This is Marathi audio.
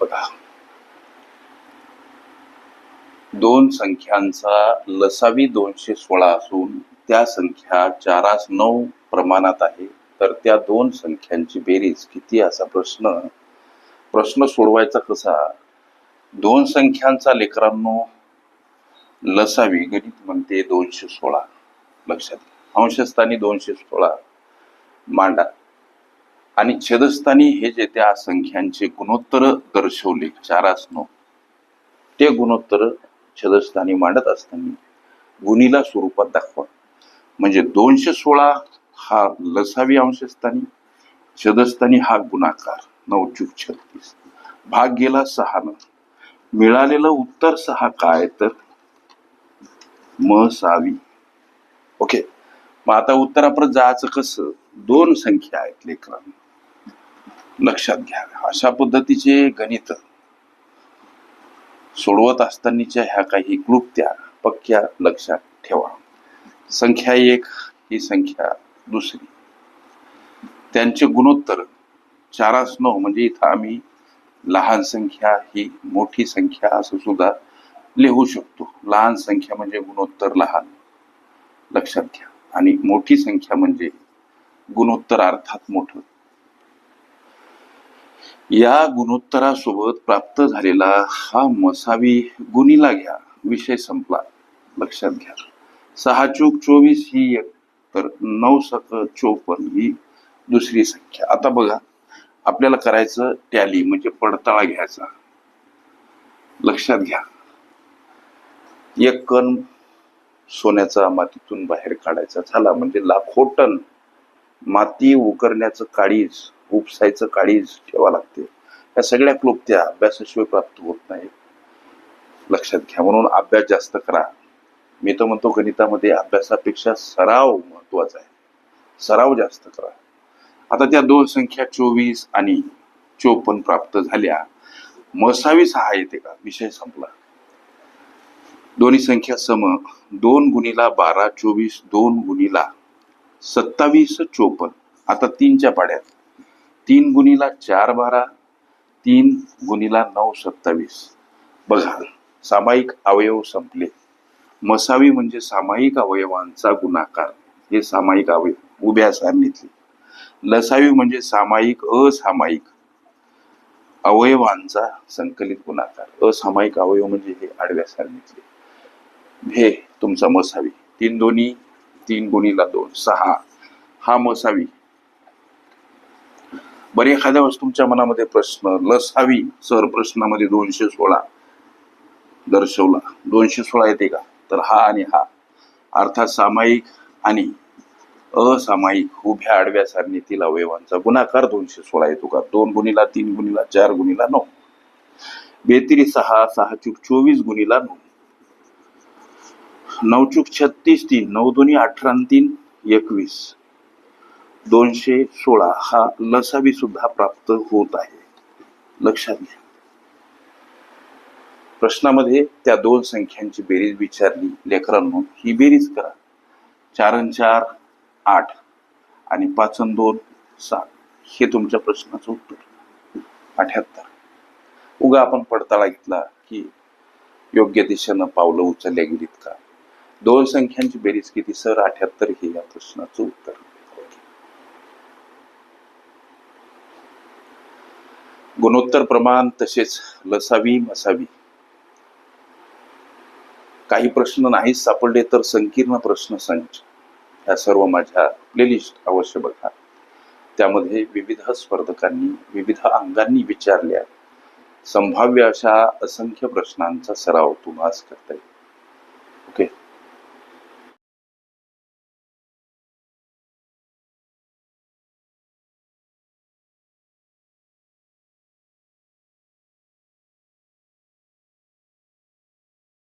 बघा दोन संख्यांचा लसावी दोनशे सोळा असून त्या संख्या चारास नऊ प्रमाणात आहे. तर त्या दोन संख्यांची बेरीज किती असा प्रश्न प्रश्न सोडवायचा कसा? दोन संख्यांचा लेकरांनो लसावी गणित म्हणते दोनशे सोळा. लक्षात अंशस्थानी दोनशे सोळा. मांडा. आणि छेदस्थानी हे जे त्या संख्यांचे गुणोत्तर दर्शवले चारास नऊ ते गुणोत्तर छेदस्थानी मांडत असताना गुणीला स्वरूपात दाखवा. म्हणजे दोनशे सोळा हा लसावी अंशस्थानी छेदस्थानी हा गुणाकार नऊ चूक छत्तीस. भाग गेला न. मिळालेलं उत्तर सहा काय तर? म सावी. ओके. मग आता उत्तरापर्यंत जायचं कसं? दोन संख्या आहेत लेकरांना. लक्षात घ्या अशा पद्धतीचे गणित सोडवत असतानाच्या ह्या काही क्लुप्त्या पक्क्या लक्षात ठेवा. संख्या एक ही संख्या दुसरी. त्यांचे गुणोत्तर चारास नऊ म्हणजे इथं आम्ही लहान संख्या ही मोठी संख्या असं सुद्धा लिहू शकतो. लहान संख्या म्हणजे गुणोत्तर लहान. लक्षात घ्या. आणि मोठी संख्या म्हणजे गुणोत्तर अर्थात मोठं. या गुणोत्तरासोबत प्राप्त झालेला हा मसावी गुणीला घ्या. विषय संपला. लक्षात घ्या. सहा चूक चोवीस ही एक तर नऊ सक चोपन्न ही दुसरी संख्या. आता बघा आपल्याला करायचं टॅली म्हणजे पडताळा घ्यायचा. लक्षात घ्या. एक कण सोन्याचा मातीतून बाहेर काढायचा झाला म्हणजे लाखो टन माती उकरण्याचं काळीज उपसायचं काळीज ठेवा लागते. या सगळ्या क्लोप्त्या अभ्यासाशिवाय प्राप्त होत नाही. लक्षात घ्या म्हणून अभ्यास जास्त करा. मी तर म्हणतो गणितामध्ये अभ्यासापेक्षा सराव महत्त्वाचा आहे. सराव जास्त करा. आता त्या दोन संख्या चोवीस आणि चोपन्न प्राप्त झाल्या. मसावी सहा येते का? विषय संपला. दोन्ही संख्या सम दोन गुणीला बारा चोवीस दोन गुणीला सत्तावीस चोपन्न. आता तीनच्या पाड्यात. तीन गुणीला चार बारा तीन गुणीला नऊ सत्तावीस. बघा सामायिक अवयव संपले. मसावी म्हणजे सामायिक अवयवांचा गुणाकार. हे सामायिक अवयव उभ्या सारणीतले. लसावी म्हणजे सामायिक असामायिक अवयवांचा संकलित गुणाकार. असामायिक अवयव म्हणजे हे आडव्या सारणीतले. हे तुमचा मसावी. तीन दोन्ही तीन गुणीला दोन सहा. हा मसावी बरे एखाद्या वेळेस तुमच्या मनामध्ये प्रश्न लस हवी. सर प्रश्नामध्ये दोनशे सोळा दर्शवला. दोनशे सोळा येते का? तर हा आणि हा. अर्थात सामायिक आणि असामायिक उभ्या आडव्या सारणीतील अवयवांचा गुणाकार दोनशे सोळा येतो का? दोन गुणीला तीन गुणीला चार गुणीला नऊ. बेतरी सहा सहा चूक चोवीस गुणीला नऊ. नऊ चूक छत्तीस तीन. नऊ दोन्ही अठरा तीन एकवीस. दोनशे सोळा हा लसावी सुद्धा प्राप्त होत आहे. लक्षात घ्या. प्रश्नामध्ये त्या दोन संख्यांची बेरीज विचारली लेकरांनो ही बेरीज करा. चार अन चार आठ आणि पाच अन दोन सात. हे तुमच्या प्रश्नाचं उत्तर. अठ्याहत्तर. उगा आपण पडताळा घेतला की योग्य दिशेनं पावलं उचलल्या गेलीत का? दोन संख्यांची बेरीज किती सर? अठ्याहत्तर हे या प्रश्नाचं उत्तर. गुणोत्तर प्रमाण तसेच लसावी मसावी. काही प्रश्न नाही सापडले तर संकीर्ण प्रश्न संच. ह्या सर्व माझ्या प्लेलिस्ट अवश्य बघा. त्यामध्ये विविध स्पर्धकांनी विविध अंगांनी विचारल्या. संभाव्य अशा असंख्य प्रश्नांचा सराव तुम्हाला करता येईल.